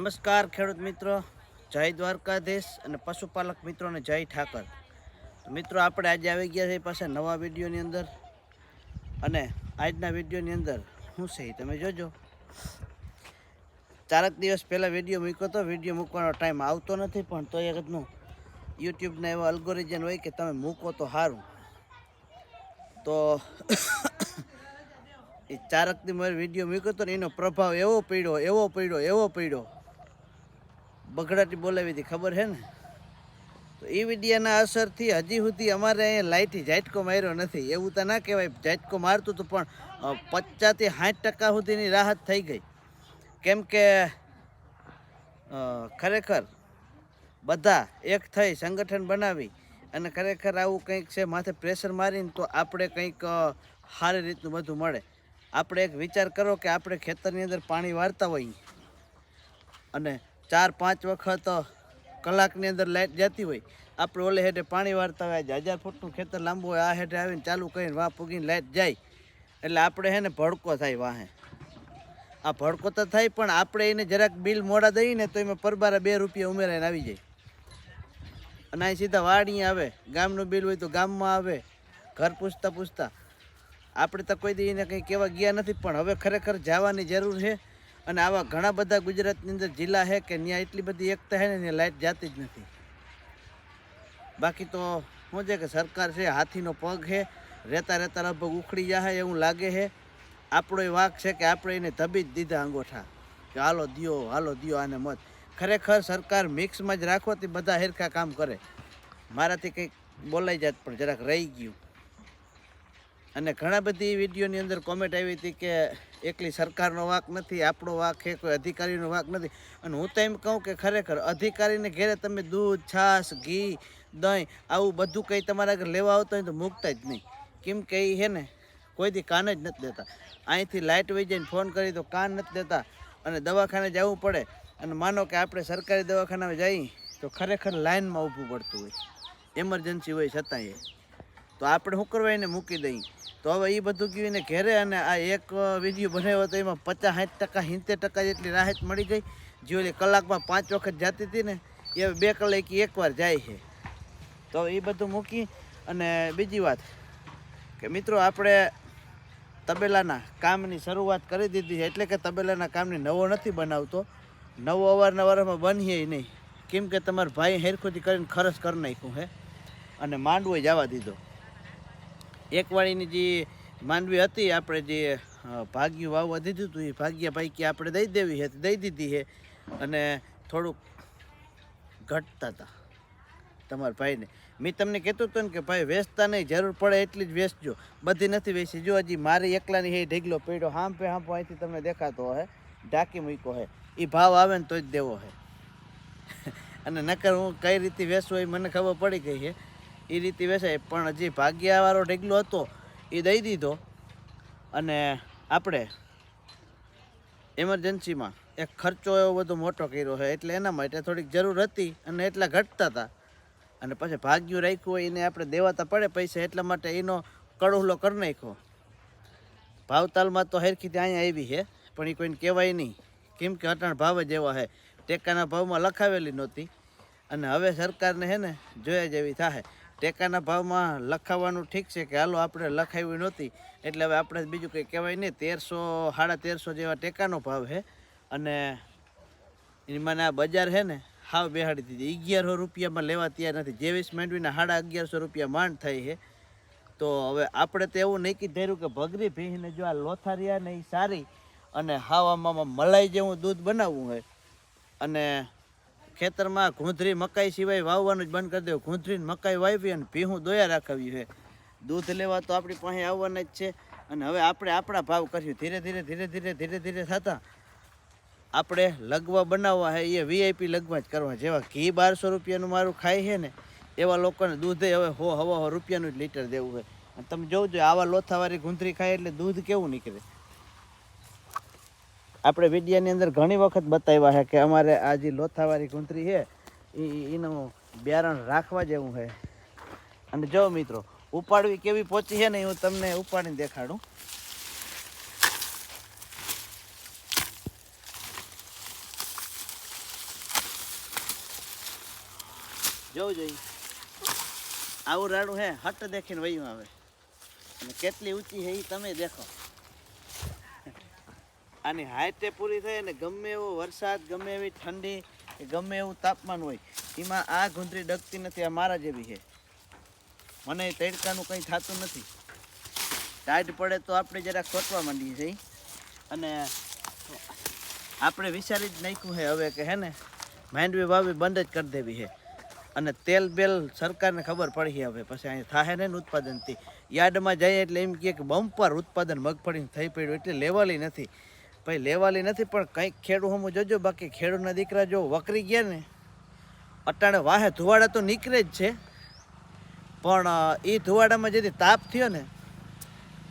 નમસ્કાર, ખેડૂત મિત્રો. જય દ્વારકાધીશ અને પશુપાલક મિત્રોને જય ઠાકર. મિત્રો, આપણે આજે આવી ગયા છે પાછા નવા વિડીયોની અંદર. અને આજના વિડીયોની અંદર શું છે તમે જોજો. ચારક દિવસ પહેલાં વીડિયો મૂક્યો તો વીડિયો મૂકવાનો ટાઈમ આવતો નથી, પણ તો એ રીતનું યુટ્યુબના એવા અલ્ગોરિઝન હોય કે તમે મૂકો તો સારું. તો એ ચારકની મારે વીડિયો મૂક્યો હતો ને એનો પ્રભાવ એવો પડ્યો એવો પડ્યો એવો પડ્યો. બગડાટી બોલાવી હતી, ખબર છે ને? તો એ વિડીયાના અસરથી હજી સુધી અમારે અહીંયા લાઇટથી ઝાટકો માર્યો નથી. એવું તો ના કહેવાય, ઝાટકો મારતું હતું, પણ પચાસથી સાઠ ટકા સુધીની રાહત થઈ ગઈ. કેમ કે ખરેખર બધા એક થઈ, સંગઠન બનાવી અને ખરેખર આવું કંઈક છે, માથે પ્રેશર મારીને તો આપણે કંઈક સારી રીતનું બધું મળે. આપણે એક વિચાર કરો કે આપણે ખેતરની અંદર પાણી વાળતા હોઈએ અને ચાર, પાંચ વખત કલાકની અંદર લાઇટ જતી હોય. આપણે ઓલે હેઠે પાણી વાળતા હોય આજે હજાર ફૂટનું ખેતર લાંબુ હોય, આ હેઠે આવીને ચાલુ કરીને વાહ પૂગીને લાઇટ જાય. એટલે આપણે હે ને ભડકો થાય વાહે. આ ભડકો તો થાય, પણ આપણે એને જરાક બિલ મોડા દઈએ ને તો એમાં પરબારા બે રૂપિયા ઉમેરાઈને આવી જાય. અને અહીં સીધા વાડી આવે. ગામનું બિલ હોય તો ગામમાં આવે. ઘર પૂછતા પૂછતા. આપણે તો કોઈ દી એને કંઈ કહેવા ગયા નથી, પણ હવે ખરેખર જવાની જરૂર છે. અને આવા ઘણા બધા ગુજરાતની અંદર જિલ્લા છે કે ત્યાં એટલી બધી એકતા છે ને ત્યાં લાઇટ જાતી જ નથી. બાકી તો શું છે કે સરકાર છે, હાથીનો પગ છે, રહેતા રહેતા લગભગ ઉખડી જાય એવું લાગે છે. આપણો એ વાક છે કે આપણે એને ધબી જ દીધા અંગોઠા. કે હાલો દિયો હાલો દિયો આને મત. ખરેખર સરકાર મિક્સમાં જ રાખવાથી બધા હેરખા કામ કરે. મારાથી કંઈક બોલાઈ જાત પણ જરાક રહી ગયું. અને ઘણા બધી વિડીયોની અંદર કોમેન્ટ આવી હતી કે એકલી સરકારનો વાંક નથી, આપણો વાંક છે, કોઈ અધિકારીનો વાંક નથી. અને હું તો એમ કહું કે ખરેખર અધિકારીને ઘેરે તમે દૂધ, છાશ, ઘી, દહીં આવું બધું કંઈ તમારા આગળ લેવા આવતા હોય તો મૂકતા જ નહીં. કેમ કે એ છે ને, કોઈથી કાન જ નથી દેતા. અહીંથી લાઇટ વહી જઈને ફોન કરી તો કાન નથી દેતા. અને દવાખાને જવું પડે. અને માનો કે આપણે સરકારી દવાખાનામાં જઈએ તો ખરેખર લાઇનમાં ઊભું પડતું હોય. એમરજન્સી હોય છતાંય. તો આપણે શું કરવા એને મૂકી દઈએ? તો હવે એ બધું કીધું એને ઘેરે અને આ એક વીડિયો બનાવ્યો તો એમાં પચાસ સાઠ ટકા, સિત્તેર ટકા જેટલી રાહત મળી ગઈ. જે ઓલી કલાકમાં પાંચ વખત જતી હતી ને, એ બે કલાક એકવાર જાય છે. તો એ બધું મૂકી અને બીજી વાત કે મિત્રો, આપણે તબેલાના કામની શરૂઆત કરી દીધી છે, એટલે કે તબેલાના કામની નવો નથી બનાવતો. નવો અવારનવારમાં બનીએ નહીં. કેમ કે તમારા ભાઈ હેરખોથી કરીને ખરચ કરી નાખ્યું હે અને માંડવો જવા દીધો. એક વાળીની જે માંડવી હતી, આપણે જે ભાગ્યું વાવવા દીધું હતું, એ ભાગ્યા પૈકી આપણે દઈ દેવી છે દઈ દીધી છે અને થોડુંક ઘટતા હતા તમારા ભાઈને. મેં તમને કહેતો હતો ને કે ભાઈ, વેચતા નહીં, જરૂર પડે એટલી જ વેચજો. બધી નથી વેચી. જો હજી મારી એકલાની હે ઢીગલો પડ્યો, હાંપે હાંપો અહીંથી તમને દેખાતો હે, ઢાંકી મૂક્યો હે. એ ભાવ આવે ને તો જ દેવો હે. અને નકર હું કઈ રીતે વેચવું એ મને ખબર પડી ગઈ છે એ રીતે વેચાય. પણ હજી ભાગ્યાવાળો ઢેગલો હતો, એ દઈ દીધો. અને આપણે એમરજન્સીમાં એક ખર્ચો એવો બધો મોટો કર્યો છે, એટલે એના માટે થોડીક જરૂર હતી અને એટલા ઘટતા હતા. અને પછી ભાગ્યું રાખ્યું હોય એને આપણે દેવાતા પડે પૈસા, એટલા માટે એનો કડુહલો કરી નાખ્યો. ભાવતાલમાં તો હેરખીથી અહીંયા આવી છે, પણ એ કોઈને કહેવાય નહીં. કેમ કે અટાણ ભાવ જ એવા છે. ટેકાના ભાવમાં લખાવેલી નહોતી. અને હવે સરકારને હે ને જોયા જેવી થાય ટેકાના ભાવમાં લખાવવાનું ઠીક છે કે હાલો આપણે લખાવી નહોતી. એટલે હવે આપણે બીજું કંઈ કહેવાય નહીં. તેરસો, સાડા તેરસો જેવા ટેકાનો ભાવ છે. અને એની મને આ બજાર છે ને હાવ બેહાડી દીધી. અગિયારસો રૂપિયામાં લેવા તૈયાર નથી. જેવીસ માંડવીના સાડા અગિયારસો રૂપિયા માંડ થઈ છે. તો હવે આપણે તો એવું નહીં કીધું ધર્યું કે ભગરી ભીને જો આ લોથારિયા ને એ સારી અને હાવ આમાં મલાઈ જેવું દૂધ બનાવવું હોય. અને ખેતરમાં ઘૂંધરી મકાઈ સિવાય વાવવાનું જ બંધ કરી દેવું. ઘૂંધરીને મકાઈ વાવી અને ભીહું દોયા રાખવી છે. દૂધ લેવા તો આપણી પાસે આવવાના જ છે. અને હવે આપણે આપણા ભાવ કર્યું ધીરે ધીરે ધીરે ધીરે ધીરે ધીરે થતાં આપણે લગવા બનાવવા હે એ વીઆઈપી લગવા જ કરવા. જેવા ઘી બારસો રૂપિયાનું મારું ખાય છે ને, એવા લોકોને દૂધે હવે હો હવા હો રૂપિયાનું જ લીટર દેવું છે. અને તમે જોજો, આવા લોથાવાળી ગુંથરી ખાય એટલે દૂધ કેવું નીકળે? આપણે વિડીયાની અંદર ઘણી વખત બતાવ્યા છે કે અમારે આ જે લોથાવાળી કુંતરી છે એ એનું બિયારણ રાખવા જેવું છે. અને જો મિત્રો, ઉપાડવી કેવી પહોંચી છે ને હું તમને ઉપાડીને દેખાડું. જોવું જોઈએ. આવું રાડું હે હટ દેખીને વયું આવે. અને કેટલી ઊંચી છે એ તમે દેખો. આની હાઈટે પૂરી થઈ અને ગમે એવો વરસાદ, ગમે એવી ઠંડી, ગમે એવું તાપમાન હોય, એમાં આ ગુંદરી ડગતી નથી, આ મારા જેવી છે. મને તડકાનું કંઈ થતું નથી. ટાઈટ પડે તો આપણે જરાક ખોટવા માંડીએ છીએ. અને આપણે વિચારી જ નાખ્યું છે હવે કે હે ને, માંડવી વાવી બંધ જ કરી દેવી છે. અને તેલ બેલ સરકારને ખબર પડી હવે, પછી અહીંયા થાય ને ઉત્પાદનથી. યાર્ડમાં જઈએ એટલે એમ કહે કે બમ્પર ઉત્પાદન મગફળીનું થઈ પડ્યું, એટલે લેવાલી નથી. ભાઈ, લેવાલી નથી, પણ કંઈક ખેડૂ હમું જોજો, બાકી ખેડૂતના દીકરા જો વકરી ગયા ને, અટાણે વાહે ધુવાડા તો નીકળે જ છે. પણ એ ધુવાડામાં જેથી તાપ થયો ને,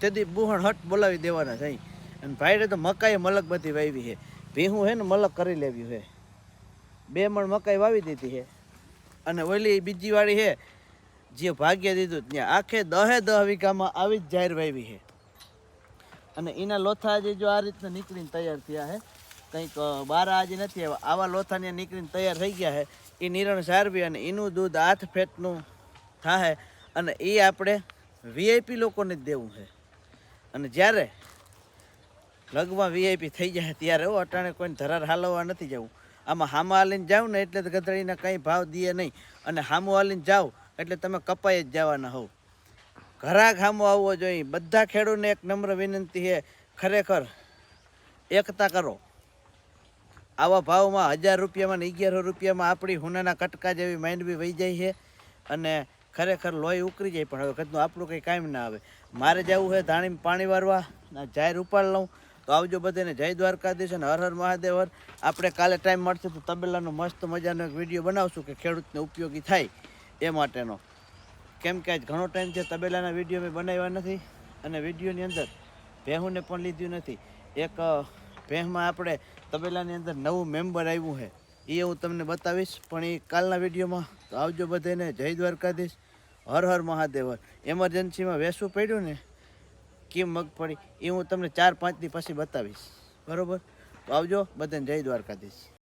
તેથી બુહણ હટ બોલાવી દેવાના થઈ અને ભાઈને તો મકાઈ મલક બધી વાવી છે. ભીહું હે ને મલક કરી લેવી છે બે મણ મકાઈ વાવી દીધી છે અને ઓલી બીજી વાળી છે જે ભાગ્ય દીધું ત્યાં આખે દહે દહ વીઘામાં આવી જ જાહેર વાવી છે અને એના લોથા આજે જો આ રીતના નીકળીને તૈયાર થયા છે કંઈક બાર આજે નથી આવ્યા. આવા લોથાને નીકળીને તૈયાર થઈ ગયા છે એ નિરણ સારવી અને એનું દૂધ હાથ ફેટનું થાય અને એ આપણે વીઆઈપી લોકોને જ દેવું છે અને જ્યારે લગમાં વીઆઈપી થઈ જાય ત્યારે હો, અટાણે કોઈને ધરાર હાલવવા નથી જવું. આમાં હામા હાલીને જાઉં ને એટલે ગધડીના કંઈ ભાવ દે નહીં. અને હામું હાલીને જાઓ એટલે તમે કપાઈ જ જવાના હોવ. ઘરાક હામો આવવો જોઈએ. બધા ખેડૂતને એક નમ્ર વિનંતી છે, ખરેખર એકતા કરો. આવા ભાવમાં હજાર રૂપિયામાં ને અગિયારસો રૂપિયામાં આપણી હુનાના કટકા જેવી માંડવી વહી જાય છે અને ખરેખર લોહી ઉકળી જાય પણ હવે કદનું આપણું કંઈ કામ ના આવે. મારે જવું છે ધાણીમાં પાણી વારવા જાહેર ઉપાડ લઉં, તો આવજો બધાને જય દ્વારકાધીશ અને હર હર મહાદેવ આપણે કાલે ટાઈમ મળશે તો તબેલાનો મસ્ત મજાનો એક વીડિયો બનાવશું કે ખેડૂતને ઉપયોગી થાય એ માટેનો. કેમ કે આજ ઘણો ટાઈમ છે તબેલાના વીડિયો મેં બનાવ્યા નથી અને વિડીયોની અંદર ભેહુંને પણ લીધું નથી. એક ભેહમાં આપણે તબેલાની અંદર નવું મેમ્બર આવ્યું છે. એ હું તમને બતાવીશ, પણ એ કાલના વિડીયોમાં તો આવજો બધાને જય દ્વારકાધીશ. હર હર મહાદેવ. એમરજન્સીમાં વેસવું પડ્યું ને, કેમ મગફળી એ હું તમને ચાર પાંચ દી પછી બતાવીશ. બરાબર? તો આવજો બધાને જય દ્વારકાધીશ.